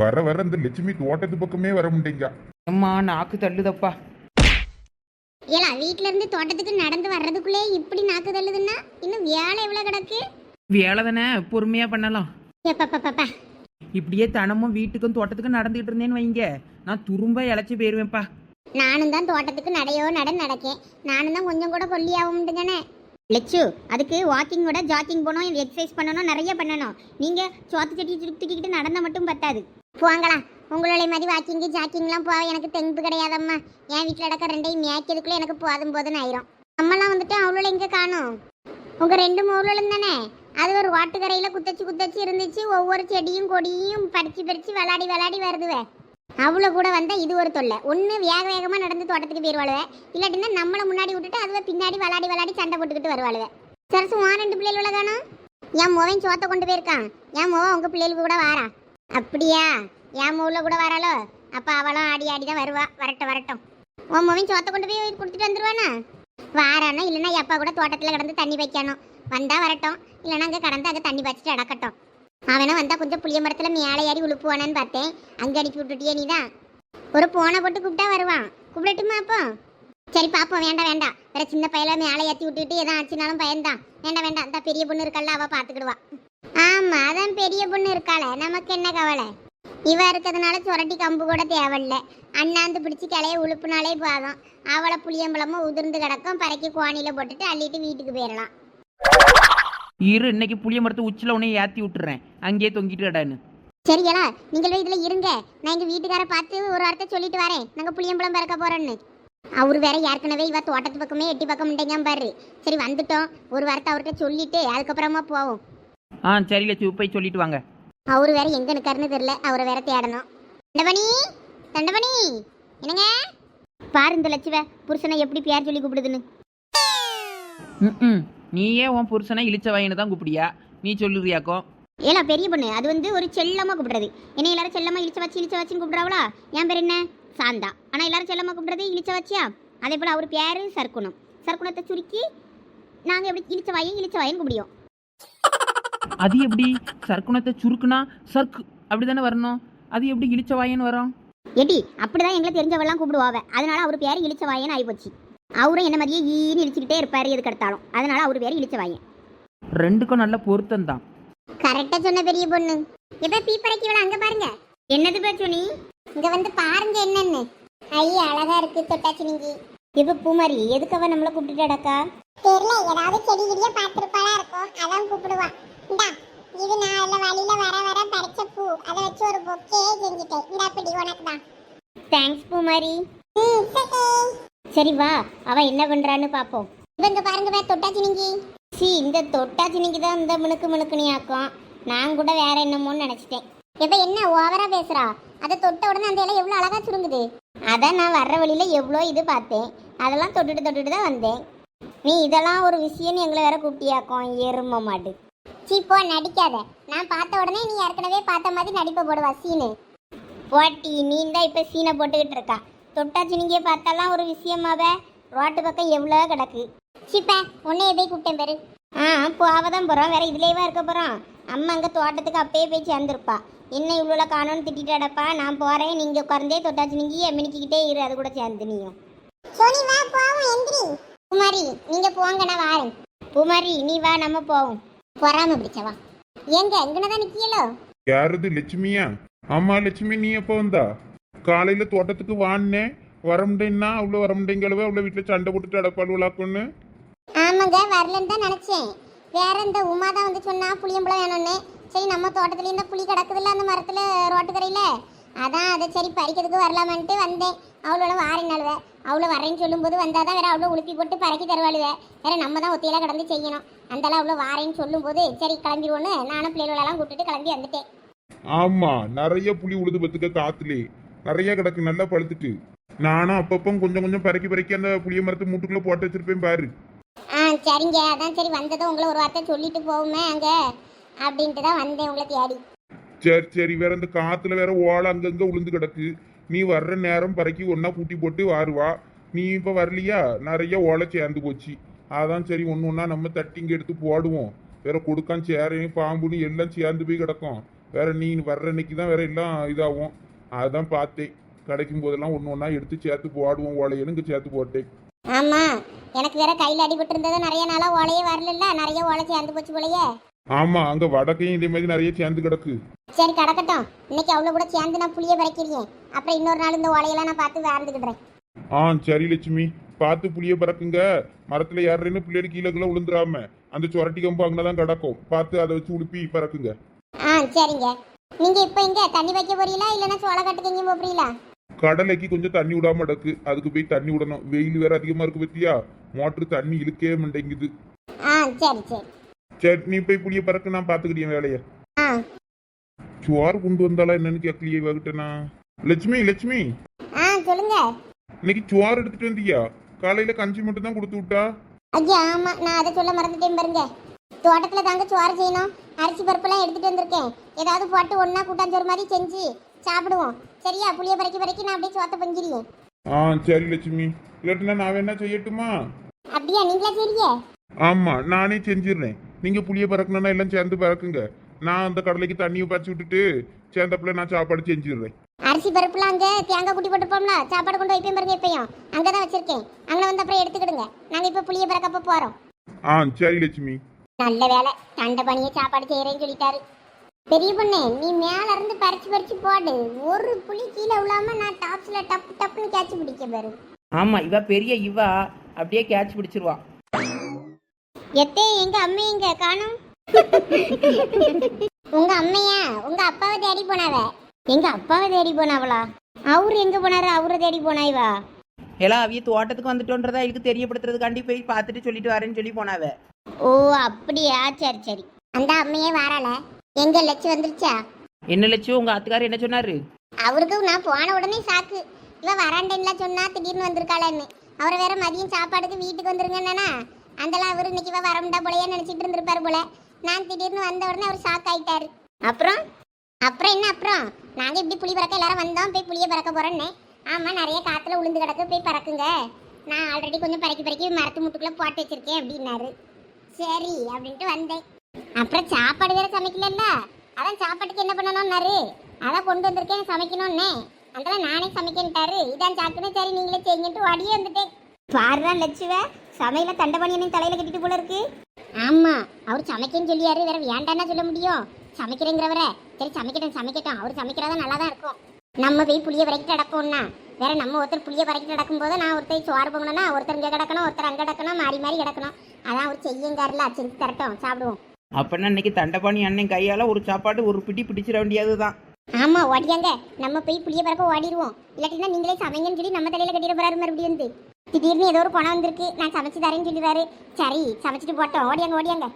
வர வர இந்த லட்சுமி தோட்டத்து பக்கமே வர முடியுங்க அம்மா நாக்கு தள்ளுதப்பா. ஏலா வீட்ல இருந்து தோட்டத்துக்கு நடந்து வர்றதுக்குள்ளே இப்படி நாக்கு தள்ளுதுன்னா இன்னும் வேலை எவ்வளவு கிடக்கு? வேலை தானே பொறுமையாக பண்ணலாம். எப்பப்பப்பப்பா இப்படியே தினமும் வீட்டுக்கும் தோட்டத்துக்கும் நடந்துகிட்டு இருந்தேன்னு வைங்க. நான் துரும்ப இழைச்சி போயிருவேன்ப்பா. நானும் தான் தோட்டத்துக்கு நடையோ நட நடக்கேன். நானும் தான் கொஞ்சம் கூட கொல்லியாகும்ட்டுங்கண்ணே லெச்சு அதுக்கு வாக்கிங்கோட ஜாக்கிங் போகணும் எக்ஸசைஸ் பண்ணணும் நிறைய பண்ணணும். நீங்க சோத்து செடி தூக்கிக்கிட்டு நடந்தா மட்டும் பத்தாது. போங்களா உங்களுடைய மாதிரி வாக்கிங்கு ஜாக்கிங்லாம் போக எனக்கு தெம்பு கிடையாதம்மா. என் வீட்டில் நடக்க ரெண்டையும் மேய்க்கிறதுக்குள்ளே எனக்கு போதும் போதுன்னு ஆயிரும். அம்மாலாம் வந்துட்டு அவ்வளோ இங்கே காணும்? உங்கள் ரெண்டு மூலம் தானே? அது ஒரு வாட்டுக்கரையில் குத்தச்சு குத்தச்சு இருந்துச்சு. ஒவ்வொரு செடியும் கொடியும் பறிச்சு பறிச்சு விளாடி விளாடி வருதுவே. அவ்வளோ கூட வந்தால் இது ஒரு தொல்லை. ஒன்று வேக வேகமாக நடந்து தோட்டத்துக்கு போயிடுவாளுவே இல்லாட்டினா நம்மளை முன்னாடி விட்டுட்டு அதுவே பின்னாடி விளாடி விளாடி சண்டை போட்டுக்கிட்டு வருவாளுவே. சரசு உன் ரெண்டு பிள்ளைகள காணும்? என் மோவன் சோத்தை கொண்டு போயிருக்கான். என் மோவன் உங்கள் பிள்ளைகளுக்கு கூட வாரா. அப்படியா? என் மூவில் கூட வராளோ? அப்போ அவளும் ஆடி ஆடி தான் வருவா. வரட்டும் வரட்டும். உன் மோவன் சோத்தை கொண்டு போய் கொடுத்துட்டு வந்துருவானா? வாரானா? இல்லைன்னா எப்பா கூட தோட்டத்தில் கிடந்து தண்ணி வைக்கணும். வந்தா வரட்டும். இல்லைன்னா அங்கே கடந்து அங்கே தண்ணி வச்சுட்டு அடக்கட்டும். அவனை வந்தா கொஞ்சம் புளிய மரத்தில் மேலே ஏறி உழுப்புவானான்னு பார்த்தேன். அங்கே அனுப்பி விட்டுட்டியே நீ தான் ஒரு போனை போட்டு கூப்பிட்டா வருவான். கூப்பிடட்டுமா அப்போ? சரி பாப்போம். வேண்டாம் வேண்டாம் வேற சின்ன பையல மேலே ஏற்றி விட்டுட்டு எதாவது ஆச்சுனாலும் வேண்டாம் வேண்டாம் இந்த பெரிய பொண்ணு இருக்கல்ல அவள் பார்த்துக்கிடுவா ஆமா அதான் பெரிய பொண்ணு இருக்காளே. நமக்கு என்ன கவலை? இவ இருக்கிறதுனால சுரட்டி கம்பு கூட தேவையில்ல. அண்ணாந்து பிடிச்சி கிளைய உழுப்புனாலே போதும். அவளை புளியம்பழமும் உதிர்ந்து கிடக்கும். பறக்கி கோணியில போட்டுட்டு அள்ளிட்டு வீட்டுக்கு போயிடலாம் இரு இன்னைக்கு புளிய மரத்து உச்சியில் உன்னை ஏற்றி விட்டுறேன். அங்கேயே தொங்கிட்டு கிடான்னு. சரிங்களா நீங்களும் இதுல இருங்க. நான் எங்க வீட்டுக்கார பார்த்து ஒரு வார்த்தை சொல்லிட்டு வரேன். நாங்க புளியம்பழம் பறக்க போறோன்னு அவர் வேற ஏற்கனவே இவ தோட்டத்து பக்கமே எட்டி பக்கம் முட்டைங்க பாரு. சரி வந்துட்டோம். ஒரு வார்த்தை அவர்கிட்ட சொல்லிட்டு அதுக்கப்புறமா போவோம். ஆ சரி லட்சு போய் சொல்லிட்டு வாங்க. அவரு வேற எங்க நிக்காருன்னு தெரியல. அவரை வேற தேடணும். தண்டபணி தண்டபணி என்னங்க? பாரு இந்த லட்சுவ புருஷனை எப்படி பேர் சொல்லி கூப்பிடுதுன்னு. ம் நீயே உன் புருஷனை இழிச்ச வாயின்னு தான் கூப்பிடியா? நீ சொல்லுறியாக்கோ? ஏலா பெரிய பொண்ணு. அது வந்து ஒரு செல்லமா கூப்பிடுறது. என்ன எல்லாரும் செல்லமா இழிச்ச வச்சு இழிச்ச வச்சுன்னு கூப்பிடுறாவளா? என் பேர் என்ன? சாந்தா. ஆனா எல்லாரும் செல்லமா கூப்பிடுறது இழிச்ச வச்சியா? அதே போல அவர் பேரு சர்க்குணம் சர்க்குணத்தை சுருக்கி நாங்க எப்படி இழிச்ச வாயும் இழிச்ச வாயும் கூப்பிடுவோம். அது எப்படி? சர்க்குணத்தை சுருக்குனா சர்க்கு அப்படி தானே வரணும்? அது எப்படி இழிச்ச வாயின்னு வரும்? ஏடி அப்படிதான் எங்களை தெரிஞ்சவெல்லாம் கூப்பிடுவாவ அதனால அவர் பேர் இழிச்ச வாயன் ஆயிப்போச்சு. அவரும் என்ன மாதிரியே ஈன்னு இழிச்சுக்கிட்டே இருப்பாரு எதுக்கு எடுத்தாலும் அதனால அவர் பேர் இழிச்ச வாயன் ரெண்டுக்கும் நல்ல பொருத்தம் தான் கரெக்டா சொன்ன பெரிய பொண்ணு. எப்ப பீப்பரைக்கு இவள அங்க பாருங்க. என்னது பா சொன்னி இங்க வந்து பாருங்க என்னன்னு. ஐயா அழகா இருக்கு தொட்டாச்சு நீங்க. இப்ப பூமாரி எதுக்கு அவ நம்மள கூப்பிட்டுட்டாடக்கா தெரியல ஏதாவது செடி கிடிய பாத்துருப்பாளா இருக்கும் அதான் கூப்பிடுவா. இந்தா இது நான் வழியில வர வர பறிச்ச பூ. அதை வச்சு ஒரு பொக்கே செஞ்சுட்டேன். இந்தா பிடி உனக்கு தான். தேங்க்ஸ் பூமாரி. சரி வா. அவ என்ன பண்றான்னு பாப்போம். இவங்க பாருங்க வே தொட்டாச்சு நீங்க சி இந்த தொட்டாச்சு நீங்க தான் இந்த மினுக்கு மினுக்குனி ஆக்கும் நான் கூட வேற என்னமோன்னு நினைச்சிட்டேன். இப்ப என்ன ஓவரா பேசுறா? அதை தொட்ட உடனே அந்த இலை எவ்வளவு அழகா சுருங்குது. அதான் நான் வர்ற வழியில எவ்வளோ இது பார்த்தேன். அதெல்லாம் தொட்டுட்டு தொட்டுட்டு தான் வந்தேன். நீ இதெல்லாம் ஒரு விஷயம்னு எங்களை வேற கூப்பிட்டியாக்கும் எரும மாடு. சீ போ நடிக்காத. நான் பார்த்த உடனே நீ ஏற்கனவே பார்த்த மாதிரி நடிப்ப போடுவா சீனு. போட்டி நீ தான் இப்போ சீனை போட்டுக்கிட்டு இருக்கா. தொட்டாச்சு நீங்க பார்த்தாலாம் ஒரு விஷயமாவே? ரோட்டு பக்கம் எவ்வளோ கிடக்கு? சிப்ப உன்னை எதை கூப்பிட்டேன் பேரு. ஆ போவ தான் போகிறோம் வேற இதுலேயேவா இருக்க போகிறோம் அம்மா அங்கே தோட்டத்துக்கு அப்பயே போய் சேர்ந்துருப்பா. என்ன இவ்வளோ காணும்னு திட்டிட்டாடப்பா? நான் போகிறேன் நீங்கள் உட்கார்ந்தே தொட்டாச்சு நீங்க மினிக்கிட்டே இரு. அது கூட சேர்ந்து நீயும் சோனி வா போவோம் எந்திரி. குமாரி நீங்க போங்க நான் வாரேன். குமாரி நீ வா நம்ம போவோம். பொறாம பிடிச்சவா எங்க எங்கனதான் நிக்கியலோ? யாரது லட்சுமியா? ஆமா லட்சுமி நீ எப்போ வந்தா? காலையில தோட்டத்துக்கு வான்னேன் வரமுண்டேன்னா அவ்வளோ வரமுண்டேங்களவே அவ்வளோ வீட்டில் சண்டை போட்டுட்டு அடப்பாடுவலாக்குன்னு ஆமாங்க வரலன்னு தான் நினைச்சேன். வேற இந்த உமா தான் வந்து சொன்னா புளியம்பழம் வேணும்னு. சரி நம்ம தோட்டத்துல இந்த புளி கிடக்குதுல்ல அந்த மரத்துல ரோட்டுக்கரையில? அதான் அதை சரி பறிக்கிறதுக்கு வரலாமான்ட்டு வந்தேன். அவ்வளோ வாரேன் நழுவ. அவ்வளோ வரேன்னு சொல்லும்போது வந்தாதான் வேற அவ்வளோ உளுப்பி போட்டு பறக்கி தருவாளுவ. வேற நம்ம தான் ஒத்தையில கடந்து செய்யணும். அந்தளவு அவ்வளோ வாரேன்னு சொல்லும்போது சரி கிளம்பிடுவோன்னு நானும் பிள்ளைகளெல்லாம் கூப்பிட்டுட்டு கிளம்பி வந்துட்டேன். ஆமா நிறைய புளி உழுது பத்துக்க காத்துலே. நிறைய கிடக்கு நல்லா பழுத்துட்டு நானும் அப்பப்போ கொஞ்சம் கொஞ்சம் பறக்கி பறக்கி அந்த புளிய மரத்து மூட்டுக்குள்ள போட்டு வச்சிருப்பேன் பாரு. ஆ சரிங்க. அதான் சரி வந்ததும் உங்களை ஒரு வார்த்தை சொல்லிட்டு போவோமே அங்கே. அப்படின்ட்டு தான் வந்தேன் உங்களை தேடி. சரி சரி வேற இந்த காத்துல வேற ஓலை அங்கங்க உளுந்து கிடக்கு. நீ வர்ற நேரம் பறக்கி ஒன்றா பூட்டி போட்டு வாருவா நீ இப்போ வரலையா? நிறைய ஓலை சேர்ந்து போச்சு. அதான் சரி ஒன்று ஒன்றா நம்ம தட்டிங்க எடுத்து போடுவோம். வேற கொடுக்கான் சேரையும் பாம்புன்னு எல்லாம் சேர்ந்து போய் கிடக்கும். வேற நீ வர்ற அன்னைக்கு தான் வேற எல்லாம் இதாகும். அதான் பார்த்தேன். கிடைக்கும் போதெல்லாம் ஒன்று ஒன்றா எடுத்து சேர்த்து போடுவோம் ஓலையன்னு இங்கே சேர்த்து போட்டேன். ஆமாம் எனக்கு வேற கையில் அடிபட்டு இருந்தது நிறைய நாளாக ஓலையே வரல நிறைய ஓலை சேர்ந்து போச்சு போலயே. ஆமா அங்க வடக்கையும் இதே மாதிரி நிறைய சேர்ந்து கிடக்கு. சரி கிடக்கட்டும். இன்னைக்கு அவ்வளோ கூட சேர்ந்து நான் புளிய பறக்கிறேன் அப்புறம் இன்னொரு நாள் இந்த ஓலையெல்லாம் நான் பார்த்து வாழ்ந்துக்கிடுறேன் ஆ சரி லட்சுமி. பார்த்து புளிய பறக்குங்க. மரத்துல ஏறுறேன்னு பிள்ளைகள் கீழே கீழே விழுந்துடாம அந்த சொரட்டி கம்பு அங்கதான் கிடக்கும். பார்த்து அதை வச்சு உடுப்பி பறக்குங்க. ஆ சரிங்க. நீங்க இப்போ இங்க தண்ணி வைக்க போறீங்களா? இல்லைன்னா சோள கட்டுக்கு எங்கேயும் போறீங்களா? கடலைக்கு கொஞ்சம் தண்ணி விடாம கிடக்கு. அதுக்கு போய் தண்ணி விடணும். வெயில் வேற அதிகமா இருக்கு பத்தியா? மோட்டர் தண்ணி இழுக்கவே மாட்டேங்குது. ஆ சரி சரி. சரி நீ போய் புளிய பறக்க நான் பாத்துக்கிட்டேன் வேலைய. சோறு கொண்டு வந்தாளா என்னன்னு கேட்கலையே வாகிட்டனா லட்சுமி லட்சுமி. ஆ சொல்லுங்க. இன்னைக்கு சோறு எடுத்துட்டு வந்தியா? காலையில கஞ்சி மட்டும் தான் கொடுத்து விட்டா? ஐயா ஆமா நான் அதை சொல்ல மறந்துட்டேன் பாருங்க. தோட்டத்துல தாங்க சோறு செய்யணும். அரிசி பருப்பெல்லாம் எடுத்துட்டு வந்திருக்கேன். ஏதாவது போட்டு ஒண்ணா கூட்டாஞ்சோறு மாதிரி செஞ்சு சாப்பிடுவோம். சரியா? புளிய பறக்கி பறக்கி நான் அப்படியே சோத்த பஞ்சிருவேன் ஆ சரி லட்சுமி. இல்லாட்டினா நான் வேணா செய்யட்டுமா? அப்படியா? நீங்களா சரியே ஆமா நானே செஞ்சிடுறேன். நீங்க புளிய பறக்கணும்னா எல்லாம் சேர்ந்து பறக்குங்க. நான் அந்த கடலைக்கு தண்ணியை பறிச்சு விட்டுட்டு சேர்ந்தப்புல நான் சாப்பாடு செஞ்சிடுறேன். அரிசி பருப்புலாம் அங்க தேங்காய் குட்டி போட்டுப்போம்ல சாப்பாடு கொண்டு வைப்பேன் பாருங்க இப்பயும். அங்கதான் வச்சிருக்கேன். அங்க வந்து அப்புறம் எடுத்துக்கிடுங்க. நாங்க இப்ப புளிய பறக்கப்ப போறோம். ஆ சரி லட்சுமி. நல்ல வேலை. தண்டை பணியை சாப்பாடு செய்யறேன்னு சொல்லிட்டாரு. பெரிய பொண்ணு நீ மேல இருந்து பறிச்சு பறிச்சு போடு. ஒரு புளி கீழே விழாம நான் டாப்ஸ்ல டப்பு டப்புன்னு கேட்ச் பிடிக்க பாரு. ஆமா இவ பெரிய இவா. அப்படியே கேட்ச் பிடிச்சிருவா. எத்தே எங்க அம்மா எங்க? காணும். உங்க அம்மையா? உங்க அப்பாவை தேடி போனாவ? எங்க அப்பாவை தேடி போனாவளா? அவரு எங்க போனாரு? அவரை தேடி போனாய்வா? எல்லாம் அவிய தோட்டத்துக்கு வந்துட்டோன்றதா இதுக்கு தெரியப்படுத்துறதுக்காண்டி போய் பார்த்துட்டு சொல்லிட்டு வரேன்னு சொல்லி போனாவ. ஓ அப்படியா? சரி சரி. அந்த அம்மையே வரல எங்க லட்சம் வந்துருச்சா? என்ன லட்சு உங்க ஆத்துக்காரர் என்ன சொன்னாரு? அவருக்கு நான் போன உடனே சாக்கு இவ வராண்டன்லாம் சொன்னா திடீர்னு வந்திருக்காளன்னு. அவரை வேற மதியம் சாப்பாடுக்கு வீட்டுக்கு வந்துருங்கன்னா அந்தலாம் அவர் இன்னைக்கு இவ வரமுண்டா போலயே நினைச்சிட்டு இருந்திருப்பாரு போல. நான் திடீர்னு வந்த உடனே அவர் ஷாக் ஆயிட்டாரு. அப்புறம்? அப்புறம் என்ன அப்புறம்? நாங்க இப்படி புளி பறக்க எல்லாரும் வந்தோம் போய் புளிய பறக்க போறோன்னு. ஆமா நிறைய காத்துல உளுந்து கிடக்கு போய் பறக்குங்க. நான் ஆல்ரெடி கொஞ்சம் பறக்கி பறக்கி மரத்து முட்டுக்குள்ள போட்டு வச்சிருக்கேன் அப்படின்னாரு. சரி அப்படின்ட்டு வந்தேன். அப்புறம் சாப்பாடு வேற சமைக்கலல்ல? அதான் சாப்பாட்டுக்கு என்ன பண்ணணும்னாரு? அதான் கொண்டு வந்திருக்கேன் சமைக்கணும்னே. அதெல்லாம் நானே சமைக்கன்ட்டாரு. இதான் சாக்குன்னு சரி நீங்களே செய்யுங்கன்ட்டு ஓடியே வந்துட்டேன். பாருதான் லட்சுவ. சமையல தண்டபணியனையும் தலையில கட்டிட்டு போல இருக்கு. ஆமா அவர் சமைக்கன்னு சொல்லியாரு வேற வேண்டாம்னா சொல்ல முடியும். சமைக்கிறேங்கிறவர சரி சமைக்கட்டும் சமைக்கட்டும். அவர் சமைக்கிறதா நல்லா தான் இருக்கும். நம்ம போய் புளிய வரைக்கிட்டு நடப்போம்னா வேற நம்ம ஒருத்தர் புளிய வரைக்கிட்டு நடக்கும் போது நான் ஒருத்தர் சோறு பொங்கணும்னா ஒருத்தர் இங்கே கிடக்கணும் ஒருத்தர் அங்கே கிடக்கணும் மாறி மாறி கிடக்கணும். அதான் அவர் செய்யுங்காருல செஞ்சு தரட்டும் சாப்பிடுவோம். அப்பன்னா இன்னைக்கு தண்டபாணி அண்ணன் கையால ஒரு சாப்பாடு ஒரு பிடி பிடிச்சிட வேண்டியதுதான். ஆமா ஓடியாங்க. நம்ம போய் புளிய பறக்க ஓடிடுவோம். இல்லாட்டினா நீங்களே சமைங்கன்னு சொல்லி நம்ம தலையில கட்டிட போறாரு மறுபடியும் வந்து. திடீர்னு ஏதோ ஒரு பணம் வந்திருக்கு. நான் சமைச்சு தரேன்னு சொல்லுவாரு சரி சமைச்சிட்டு போட்டோம். ஓடியாங்க ஓடியாங்க.